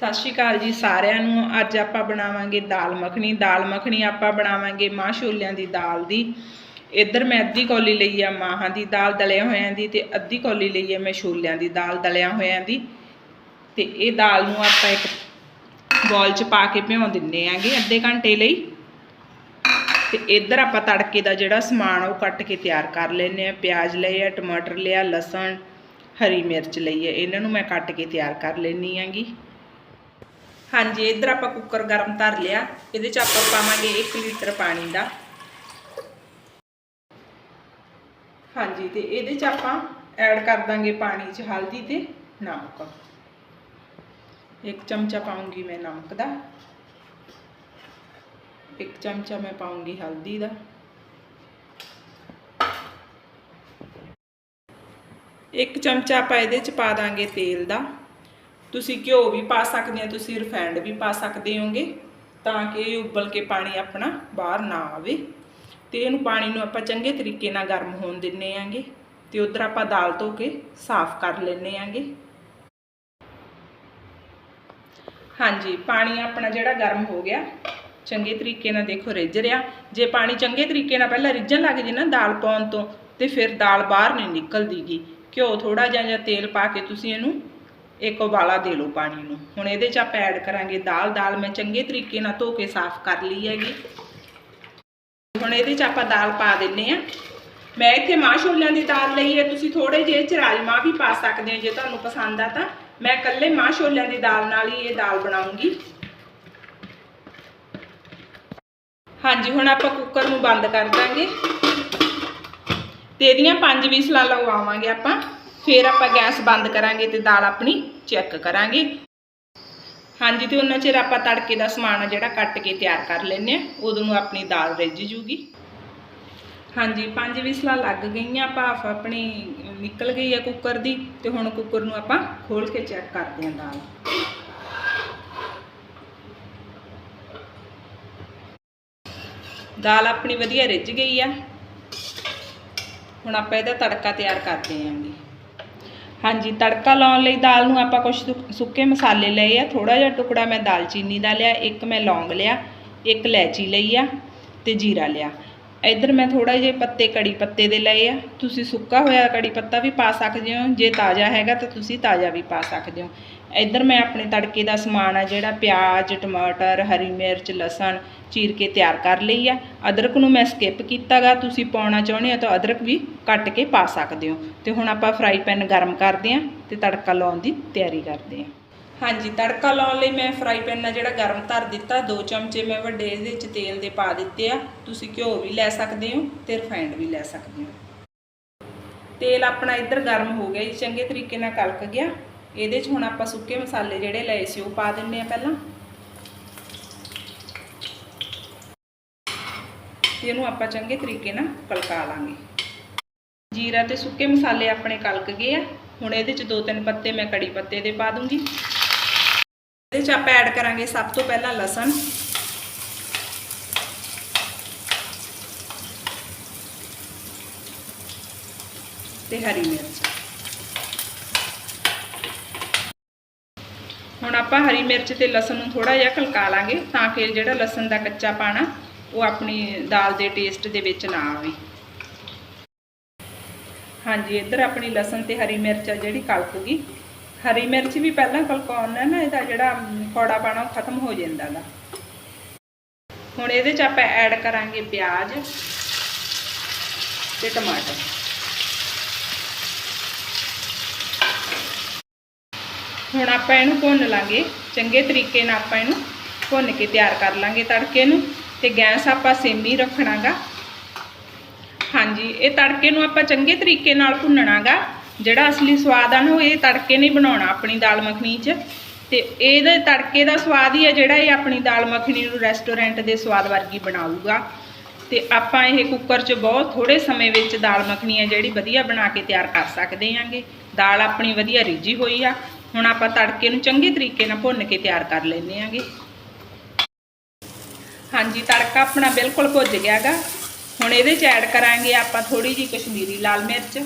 ਸਤਿ ਸ਼੍ਰੀ ਅਕਾਲ ਜੀ ਸਾਰਿਆਂ ਨੂੰ। ਅੱਜ ਆਪਾਂ ਬਣਾਵਾਂਗੇ ਦਾਲ ਮੱਖਣੀ। ਦਾਲ ਮੱਖਣੀ ਆਪਾਂ ਬਣਾਵਾਂਗੇ ਮਾਂ ਛੋਲਿਆਂ ਦੀ ਦਾਲ ਦੀ। ਇੱਧਰ ਮੈਂ ਅੱਧੀ ਕੌਲੀ ਲਈ ਆ ਮਾਹਾਂ ਦੀ ਦਾਲ ਦਲਿਆ ਹੋਇਆਂ ਦੀ ਤੇ ਅੱਧੀ ਕੌਲੀ ਲਈ ਆ ਮੈਂ ਛੋਲਿਆਂ ਦੀ ਦਾਲ ਦਲਿਆ ਹੋਇਆਂ ਦੀ। ਤੇ ਇਹ ਦਾਲ ਨੂੰ ਆਪਾਂ ਇੱਕ ਬੋਲ 'ਚ ਪਾ ਕੇ ਭਿਉਂ ਦਿੰਨੇ ਆਂਗੇ ਅੱਧੇ ਘੰਟੇ ਲਈ। ਤੇ ਇੱਧਰ ਆਪਾਂ ਤੜਕੇ ਦਾ ਜਿਹੜਾ ਸਮਾਨ ਉਹ ਕੱਟ ਕੇ ਤਿਆਰ ਕਰ ਲੈਨੇ ਆ। ਪਿਆਜ਼ ਲਏ ਆ, ਟਮਾਟਰ ਲਿਆ, ਲਸਣ, ਹਰੀ ਮਿਰਚ ਲਈ ਹੈ ਇਹਨਾਂ ਨੂੰ ਮੈਂ ਕੱਟ ਕੇ ਤਿਆਰ ਕਰ ਲੈਣੀ ਆਂਗੀ। ਹਾਂਜੀ, ਇੱਧਰ ਆਪਾਂ ਕੁੱਕਰ ਗਰਮ ਧਰ ਲਿਆ। ਇਹਦੇ ਚ ਆਪਾਂ ਪਾਵਾਂਗੇ 1 ਲੀਟਰ ਪਾਣੀ ਦਾ। ਹਾਂਜੀ, ਤੇ ਇਹਦੇ ਚ ਆਪਾਂ ਐਡ ਕਰ ਦਾਂਗੇ ਪਾਣੀ 'ਚ ਹਲਦੀ ਤੇ ਨਮਕ। ਇੱਕ ਚਮਚਾ ਪਾਉਂਗੀ ਮੈਂ ਨਮਕ ਦਾ। ਇੱਕ ਚਮਚਾ ਮੈਂ ਪਾਉਂਗੀ ਹਲਦੀ ਦਾ। ਇੱਕ ਚਮਚਾ ਆਪਾਂ ਇਹਦੇ ਚ ਪਾ ਦਾਂਗੇ ਤੇਲ ਦਾ। ਤੁਸੀਂ ਘਿਓ ਵੀ ਪਾ ਸਕਦੇ ਹੋ, ਤੁਸੀਂ ਰਿਫਾਈਂਡ ਵੀ ਪਾ ਸਕਦੇ ਹੋਗੇ ਤਾਂ ਕਿ ਇਹ ਉਬਲ ਕੇ ਪਾਣੀ ਆਪਣਾ ਬਾਹਰ ਨਾ ਆਵੇ। ਤੇ ਇਹਨੂੰ ਪਾਣੀ ਨੂੰ ਆਪਾਂ ਚੰਗੇ ਤਰੀਕੇ ਨਾਲ ਗਰਮ ਹੋਣ ਦਿੰਨੇ ਆਂਗੇ ਤੇ ਉਧਰ ਆਪਾਂ ਦਾਲ ਧੋ ਕੇ ਸਾਫ਼ ਕਰ ਲੈਨੇ ਆਂਗੇ। ਹਾਂਜੀ, ਪਾਣੀ ਆਪਣਾ ਜਿਹੜਾ ਗਰਮ ਹੋ ਗਿਆ, ਚੰਗੇ ਤਰੀਕੇ ਨਾਲ ਦੇਖੋ ਰਿੱਝ ਰਿਹਾ। ਜੇ ਪਾਣੀ ਚੰਗੇ ਤਰੀਕੇ ਨਾਲ ਪਹਿਲਾਂ ਰਿੱਝਣ ਲੱਗ ਜੇ ਨਾ ਦਾਲ ਪਾਉਣ ਤੋਂ, ਤੇ ਫਿਰ ਦਾਲ ਬਾਹਰ ਨਹੀਂ ਨਿਕਲਦੀਗੀ। ਘਿਓ ਥੋੜਾ ਜਿਹਾ ਜਾਂ ਤੇਲ ਪਾ ਕੇ ਤੁਸੀਂ ਇਹਨੂੰ ਇੱਕ ਉਬਾਲਾ ਦੇ ਲਓ ਪਾਣੀ ਨੂੰ। ਹੁਣ ਇਹਦੇ 'ਚ ਆਪਾਂ ਐਡ ਕਰਾਂਗੇ ਦਾਲ। ਦਾਲ ਮੈਂ ਚੰਗੇ ਤਰੀਕੇ ਨਾਲ ਧੋ ਕੇ ਸਾਫ਼ ਕਰ ਲਈ ਹੈਗੀ। ਹੁਣ ਇਹਦੇ 'ਚ ਆਪਾਂ ਦਾਲ ਪਾ ਦਿੰਨੇ ਆ। ਮੈਂ ਇੱਥੇ ਮਾਂ ਛੋਲਿਆਂ ਦੀ ਦਾਲ ਲਈ ਹੈ। ਤੁਸੀਂ ਥੋੜੇ ਜਿਹੇ ਚ ਰਾਜਮਾ ਵੀ ਪਾ ਸਕਦੇ ਹੋ ਜੇ ਤੁਹਾਨੂੰ ਪਸੰਦ ਆ ਤਾਂ। ਮੈਂ ਇਕੱਲੇ ਮਾਂ ਛੋਲਿਆਂ ਦੀ ਦਾਲ ਨਾਲ ਹੀ ਇਹ ਦਾਲ ਬਣਾਉਂਗੀ। ਹਾਂਜੀ, ਹੁਣ ਆਪਾਂ ਕੁੱਕਰ ਨੂੰ ਬੰਦ ਕਰ ਦਾਂਗੇ। ਤੇ ਇਹਦੀਆਂ ਪੰਜ ਵਿਸਲਾਂ ਲਗਵਾਵਾਂਗੇ ਆਪਾਂ। ਫਿਰ ਆਪਾਂ ਗੈਸ ਬੰਦ ਕਰਾਂਗੇ ਤੇ ਦਾਲ ਆਪਣੀ ਚੈੱਕ ਕਰਾਂਗੇ। ਹਾਂਜੀ, ਤੇ ਉਹਨਾਂ ਚਿਰ ਆਪਾਂ ਤੜਕੇ ਦਾ ਸਮਾਨ ਜਿਹੜਾ ਕੱਟ ਕੇ ਤਿਆਰ ਕਰ ਲੈਨੇ ਆ ਉਦੋਂ ਨੂੰ ਆਪਣੀ ਦਾਲ ਰਿੱਝ ਜੂਗੀ। ਹਾਂਜੀ, ਪੰਜ ਵਿਸਲਾਂ ਲੱਗ ਗਈਆਂ ਭਾਫ ਆਪਣੀ ਨਿਕਲ ਗਈ ਹੈ ਕੁੱਕਰ ਦੀ, ਤੇ ਹੁਣ ਕੁੱਕਰ ਨੂੰ ਆਪਾਂ ਖੋਲ ਕੇ ਚੈੱਕ ਕਰਦੇ ਹਾਂ ਦਾਲ। ਦਾਲ ਆਪਣੀ ਵਧੀਆ ਰਿੱਝ ਗਈ ਆ। ਹੁਣ ਆਪਾਂ ਇਹਦਾ ਤੜਕਾ ਤਿਆਰ ਕਰਦੇ ਆਂਗੇ ਹਾਂਜੀ, ਤੜਕਾ ਲਾਉਣ ਲਈ ਦਾਲ ਨੂੰ ਆਪਾਂ ਕੁਝ ਸੁੱਕੇ ਮਸਾਲੇ ਲਏ ਆ। ਥੋੜਾ ਜਿਹਾ ਟੁਕੜਾ ਮੈਂ ਦਾਲਚੀਨੀ ਦਾ ਲਿਆ, ਇੱਕ ਮੈਂ ਲੌਂਗ ਲਿਆ, ਇੱਕ ਇਲਾਇਚੀ ਲਈ ਆ ਤੇ ਜੀਰਾ ਲਿਆ। ਇੱਧਰ ਮੈਂ ਥੋੜਾ ਜਿਹਾ ਪੱਤੇ, ਕੜੀ ਪੱਤੇ ਦੇ ਲਏ ਆ। ਤੁਸੀਂ ਸੁੱਕਾ ਹੋਇਆ ਕੜੀ ਪੱਤਾ ਵੀ ਪਾ ਸਕਦੇ ਹੋ, ਜੇ ਤਾਜ਼ਾ ਹੈਗਾ ਤਾਂ ਤੁਸੀਂ ਤਾਜ਼ਾ ਵੀ ਪਾ ਸਕਦੇ ਹੋ। ਇੱਧਰ ਮੈਂ ਆਪਣੇ ਤੜਕੇ ਦਾ ਸਮਾਨ ਆ ਜਿਹੜਾ ਪਿਆਜ਼, ਟਮਾਟਰ, ਹਰੀ ਮਿਰਚ, ਲਸਣ ਚੀਰ ਕੇ ਤਿਆਰ ਕਰ ਲਈ ਆ। ਅਦਰਕ ਨੂੰ ਮੈਂ ਸਕਿਪ ਕੀਤਾਗਾ, ਤੁਸੀਂ ਪਾਉਣਾ ਚਾਹੁੰਦੇ ਹੋ ਤਾਂ ਅਦਰਕ ਵੀ ਕੱਟ ਕੇ ਪਾ ਸਕਦੇ ਹੋ। ਤੇ ਹੁਣ ਆਪਾਂ ਫਰਾਈ ਪੈਨ ਗਰਮ ਕਰਦੇ ਆਂ ਤੇ ਤੜਕਾ ਲਾਉਣ ਦੀ ਤਿਆਰੀ ਕਰਦੇ ਆਂ ਹਾਂਜੀ, ਤੜਕਾ ਲਾਉਣ ਲਈ ਮੈਂ ਫਰਾਈ ਪੈਨ ਨਾਲ ਜਿਹੜਾ ਗਰਮ ਧਰ ਦਿੱਤਾ। ਦੋ ਚਮਚੇ ਮੈਂ ਵੱਡੇ ਇਹਦੇ ਵਿੱਚ ਤੇਲ ਦੇ ਪਾ ਦਿੱਤੇ ਆ। ਤੁਸੀਂ ਘਿਓ ਵੀ ਲੈ ਸਕਦੇ ਹੋ ਤੇ ਰਿਫਾਈਂਡ ਵੀ ਲੈ ਸਕਦੇ ਹੋ। ਤੇਲ ਆਪਣਾ ਇੱਧਰ ਗਰਮ ਹੋ ਗਿਆ ਜੀ, ਚੰਗੇ ਤਰੀਕੇ ਨਾਲ ਕਲਕ ਗਿਆ। ਇਹਦੇ 'ਚ ਹੁਣ ਆਪਾਂ ਸੁੱਕੇ ਮਸਾਲੇ ਜਿਹੜੇ ਲਏ ਸੀ ਉਹ ਪਾ ਦਿੰਨੇ ਆ ਪਹਿਲਾਂ। ਤੇ ਇਹਨੂੰ ਆਪਾਂ ਚੰਗੇ ਤਰੀਕੇ ਨਾਲ ਕਲਕਾ ਲਾਂਗੇ। ਜੀਰਾ ਤੇ ਸੁੱਕੇ ਮਸਾਲੇ ਆਪਣੇ ਕਲਕ ਗਏ ਆ। ਹੁਣ ਇਹਦੇ 'ਚ ਦੋ ਤਿੰਨ ਪੱਤੇ ਮੈਂ ਕੜੀ ਪੱਤੇ ਦੇ ਪਾ ਦੂੰਗੀ। ਇਹਦੇ 'ਚ ਆਪਾਂ ਐਡ ਕਰਾਂਗੇ ਸਭ ਤੋਂ ਪਹਿਲਾਂ ਲਸਣ। ਤੇ ਹਰੀ ਮਿਰਚ। ਆਪਾਂ ਹਰੀ ਮਿਰਚ ਤੇ ਲਸਣ ਨੂੰ ਥੋੜਾ ਜਿਹਾ ਕਲਕਾ ਲਾਂਗੇ ਤਾਂ ਕਿ ਜਿਹੜਾ ਲਸਣ ਦਾ ਕੱਚਾ ਪਾਣਾ, ਉਹ ਆਪਣੀ ਦਾਲ ਦੇ ਟੇਸਟ ਦੇ ਵਿੱਚ ਨਾ ਆਵੇ। ਹਾਂਜੀ, ਇੱਧਰ ਆਪਣੀ ਲਸਣ ਤੇ ਹਰੀ ਮਿਰਚ ਆ ਜਿਹੜੀ ਕਲਕ ਗਈ। ਹਰੀ ਮਿਰਚ ਵੀ ਪਹਿਲਾਂ ਕਲਕਾਉਣ ਨਾਲ ਨਾ ਇਹਦਾ ਜਿਹੜਾ ਕੌੜਾ ਪਾਣਾ, ਉਹ ਖਤਮ ਹੋ ਜਾਂਦਾ ਗਾ। ਹੁਣ ਇਹਦੇ 'ਚ ਆਪਾਂ ਐਡ ਕਰਾਂਗੇ ਪਿਆਜ਼ ਤੇ ਟਮਾਟਰ। ਹੁਣ ਆਪਾਂ ਇਹਨੂੰ ਭੁੰਨ ਲਾਂਗੇ। ਚੰਗੇ ਤਰੀਕੇ ਨਾਲ ਆਪਾਂ ਇਹਨੂੰ ਭੁੰਨ ਕੇ ਤਿਆਰ ਕਰ ਲਾਂਗੇ ਤੜਕੇ ਨੂੰ ਤੇ ਗੈਸ ਆਪਾਂ ਸੇਮ ਹੀ ਰੱਖਣਾਗਾ। ਹਾਂਜੀ, ਇਹ ਤੜਕੇ ਨੂੰ ਆਪਾਂ ਚੰਗੇ ਤਰੀਕੇ ਨਾਲ ਭੁੰਨਣਾਗਾ। ਜਿਹੜਾ ਅਸਲੀ ਸਵਾਦ ਆ ਨਾ, ਉਹ ਇਹ ਤੜਕੇ ਨਹੀਂ ਬਣਾਉਣਾ ਆਪਣੀ ਦਾਲ ਮੱਖਣੀ 'ਚ। ਤੇ ਇਹਦੇ ਤੜਕੇ ਦਾ ਸਵਾਦ ਹੀ ਆ ਜਿਹੜਾ ਇਹ ਆਪਣੀ ਦਾਲ ਮੱਖਣੀ ਨੂੰ ਰੈਸਟੋਰੈਂਟ ਦੇ ਸਵਾਦ ਵਰਗੀ ਬਣਾਊਗਾ। ਤੇ ਆਪਾਂ ਇਹ ਕੁੱਕਰ 'ਚ ਬਹੁਤ ਥੋੜੇ ਸਮੇਂ ਵਿੱਚ ਦਾਲ ਮੱਖਣੀ ਹੈ ਜਿਹੜੀ ਵਧੀਆ ਬਣਾ ਕੇ ਤਿਆਰ ਕਰ ਸਕਦੇ ਆਂਗੇ। ਦਾਲ ਆਪਣੀ ਵਧੀਆ ਰਿੱਝੀ ਹੋਈ ਆ। ਹੁਣ ਆਪਾਂ ਤੜਕੇ ਨੂੰ ਚੰਗੇ ਤਰੀਕੇ ਨਾਲ ਭੁੰਨ ਕੇ ਤਿਆਰ ਕਰ ਲੈਂਦੇ ਆਂਗੇ। ਹਾਂਜੀ, ਤੜਕਾ ਆਪਣਾ ਬਿਲਕੁਲ ਭੁੱਜ ਗਿਆਗਾ। ਹੁਣ ਇਹਦੇ 'ਚ ਐਡ ਕਰਾਂਗੇ ਆਪਾਂ ਥੋੜੀ ਜੀ ਕਸ਼ਮੀਰੀ ਲਾਲ ਮਿਰਚ।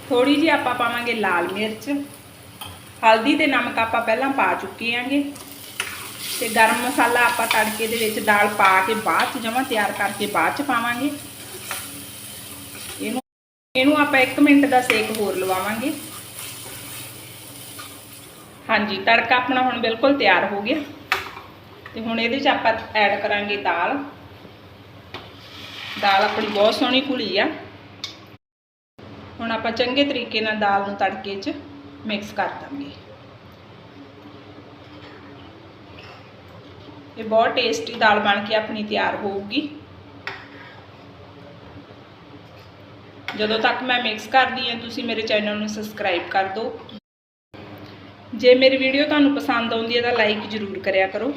ਥੋੜੀ ਜਿਹੀ ਆਪਾਂ ਪਾਵਾਂਗੇ ਲਾਲ ਮਿਰਚ। ਹਲਦੀ ਤੇ ਨਮਕ ਆਪਾਂ ਪਹਿਲਾਂ ਪਾ ਚੁੱਕੇ ਆਂਗੇ। ਤੇ ਗਰਮ ਮਸਾਲਾ ਆਪਾਂ ਤੜਕੇ ਦੇ ਵਿੱਚ ਦਾਲ ਪਾ ਕੇ ਬਾਅਦ ਚ ਜਮਾਂ ਤਿਆਰ ਕਰਕੇ ਬਾਅਦ ਚ ਪਾਵਾਂਗੇ। ਇਹਨੂੰ ਆਪਾਂ 1 ਮਿੰਟ ਦਾ ਸੇਕ ਹੋਰ ਲਵਾਵਾਂਗੇ। ਹਾਂਜੀ, ਤੜਕਾ ਆਪਣਾ ਹੁਣ ਬਿਲਕੁਲ ਤਿਆਰ ਹੋ ਗਿਆ। ਤੇ ਹੁਣ ਇਹਦੇ ਚ ਆਪਾਂ ਐਡ ਕਰਾਂਗੇ ਦਾਲ। ਦਾਲ ਆਪਣੀ ਬਹੁਤ ਸੋਹਣੀ ਘੁਲੀ ਆ। ਹੁਣ ਆਪਾਂ ਚੰਗੇ ਤਰੀਕੇ ਨਾਲ ਦਾਲ ਨੂੰ ਤੜਕੇ 'ਚ ਮਿਕਸ ਕਰ ਦਾਂਗੇ। ਇਹ ਬਹੁਤ ਟੇਸਟੀ ਦਾਲ ਬਣ ਕੇ ਆਪਣੀ ਤਿਆਰ ਹੋਊਗੀ। ਜਦੋਂ ਤੱਕ ਮੈਂ ਮਿਕਸ ਕਰਦੀ ਹਾਂ, ਤੁਸੀਂ ਮੇਰੇ ਚੈਨਲ ਨੂੰ ਸਬਸਕ੍ਰਾਈਬ ਕਰ ਦਿਓ। ਜੇ ਮੇਰੀ ਵੀਡੀਓ ਤੁਹਾਨੂੰ ਪਸੰਦ ਆਉਂਦੀ ਹੈ, ਤਾਂ ਲਾਈਕ ਜ਼ਰੂਰ ਕਰਿਆ ਕਰੋ।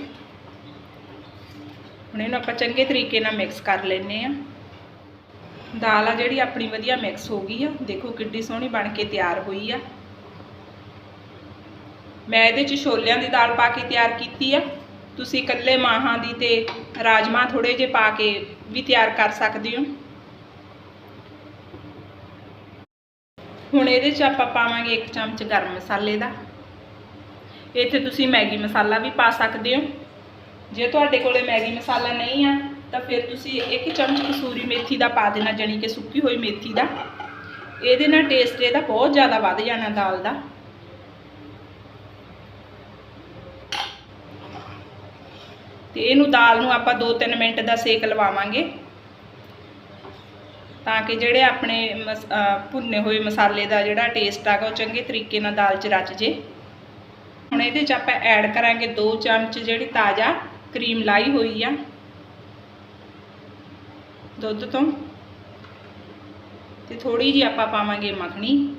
ਹੁਣ ਇਹਨੂੰ ਆਪਾਂ ਚੰਗੇ ਤਰੀਕੇ ਨਾਲ ਮਿਕਸ ਕਰ ਲੈਨੇ ਆ ਦਾਲ ਆ ਜਿਹੜੀ ਆਪਣੀ ਵਧੀਆ ਮਿਕਸ ਹੋ ਗਈ ਆ। ਦੇਖੋ ਕਿੱਡੀ ਸੋਹਣੀ ਬਣ ਕੇ ਤਿਆਰ ਹੋਈ ਆ। ਮੈਂ ਇਹਦੇ ਚ ਛੋਲਿਆਂ ਦੀ ਦਾਲ ਪਾ ਕੇ ਤਿਆਰ ਕੀਤੀ ਆ। ਤੁਸੀਂ ਇਕੱਲੇ ਮਾਹਾਂ ਦੀ ਤੇ ਰਾਜਮਾ ਥੋੜੇ ਜਿਹੇ ਪਾ ਕੇ ਵੀ ਤਿਆਰ ਕਰ ਸਕਦੇ ਹੋ। ਹੁਣ ਇਹਦੇ ਚ ਆਪਾਂ ਪਾਵਾਂਗੇ ਇੱਕ ਚਮਚ ਗਰਮ ਮਸਾਲੇ ਦਾ। ਇੱਥੇ ਤੁਸੀਂ ਮੈਗੀ ਮਸਾਲਾ ਵੀ ਪਾ ਸਕਦੇ ਹੋ। ਜੇ ਤੁਹਾਡੇ ਕੋਲੇ ਮੈਗੀ ਮਸਾਲਾ ਨਹੀਂ ਆ, ਤਾਂ ਫਿਰ ਤੁਸੀਂ ਇੱਕ ਚਮਚ ਕਸੂਰੀ ਮੇਥੀ ਦਾ ਪਾ ਦੇਣਾ ਜਾਨੀ ਕਿ ਸੁੱਕੀ ਹੋਈ ਮੇਥੀ ਦਾ। ਇਹਦੇ ਨਾਲ ਟੇਸਟ ਇਹਦਾ ਬਹੁਤ ਜ਼ਿਆਦਾ ਵੱਧ ਜਾਣਾ ਦਾਲ ਦਾ। ਤੇ ਇਹਨੂੰ ਦਾਲ ਨੂੰ ਆਪਾਂ 2-3 ਮਿੰਟ ਦਾ ਸੇਕ ਲਵਾਵਾਂਗੇ। ਤਾਂ ਕਿ ਜਿਹੜੇ ਆਪਣੇ ਮਸ- ਭੁੰਨੇ ਹੋਏ ਮਸਾਲੇ ਦਾ ਜਿਹੜਾ ਟੇਸਟ ਆਗਾ ਉਹ ਚੰਗੇ ਤਰੀਕੇ ਨਾਲ ਦਾਲ 'ਚ ਰਚ ਜੇ। ਹੁਣ ਇਹਦੇ 'ਚ ਆਪਾਂ ਐਡ ਕਰਾਂਗੇ 2 ਚਮਚ ਜਿਹੜੀ ਤਾਜ਼ਾ ਕਰੀਮ ਲਾਈ ਹੋਈ ਆ। ਦੁੱਧ ਤੋਂ। ਤੇ ਥੋੜੀ ਜੀ ਆਪਾਂ ਪਾਵਾਂਗੇ ਮੱਖਣੀ।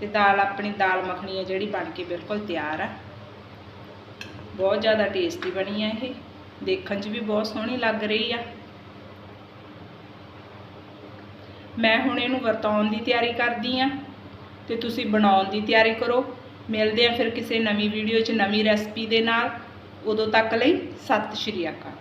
ਤੇ ਦਾਲ, ਆਪਣੀ ਦਾਲ ਮੱਖਣੀ ਆ ਜਿਹੜੀ ਬਣ ਕੇ ਬਿਲਕੁਲ ਤਿਆਰ ਆ। ਬਹੁਤ ਜ਼ਿਆਦਾ ਟੇਸਟੀ ਬਣੀ ਆ ਇਹ। ਦੇਖਣ 'ਚ ਵੀ ਬਹੁਤ ਸੋਹਣੀ ਲੱਗ ਰਹੀ ਆ। ਮੈਂ ਹੁਣ ਇਹਨੂੰ ਵਰਤਾਉਣ ਦੀ ਤਿਆਰੀ ਕਰਦੀ ਆ ਤੇ ਤੁਸੀਂ ਬਣਾਉਣ ਦੀ ਤਿਆਰੀ ਕਰੋ। ਮਿਲਦੇ ਆ ਫਿਰ ਕਿਸੇ ਨਵੀਂ ਵੀਡੀਓ 'ਚ ਨਵੀਂ ਰੈਸਪੀ ਦੇ ਨਾਲ। ਉਦੋਂ ਤੱਕ ਲਈ ਸਤਿ ਸ਼੍ਰੀ ਅਕਾਲ।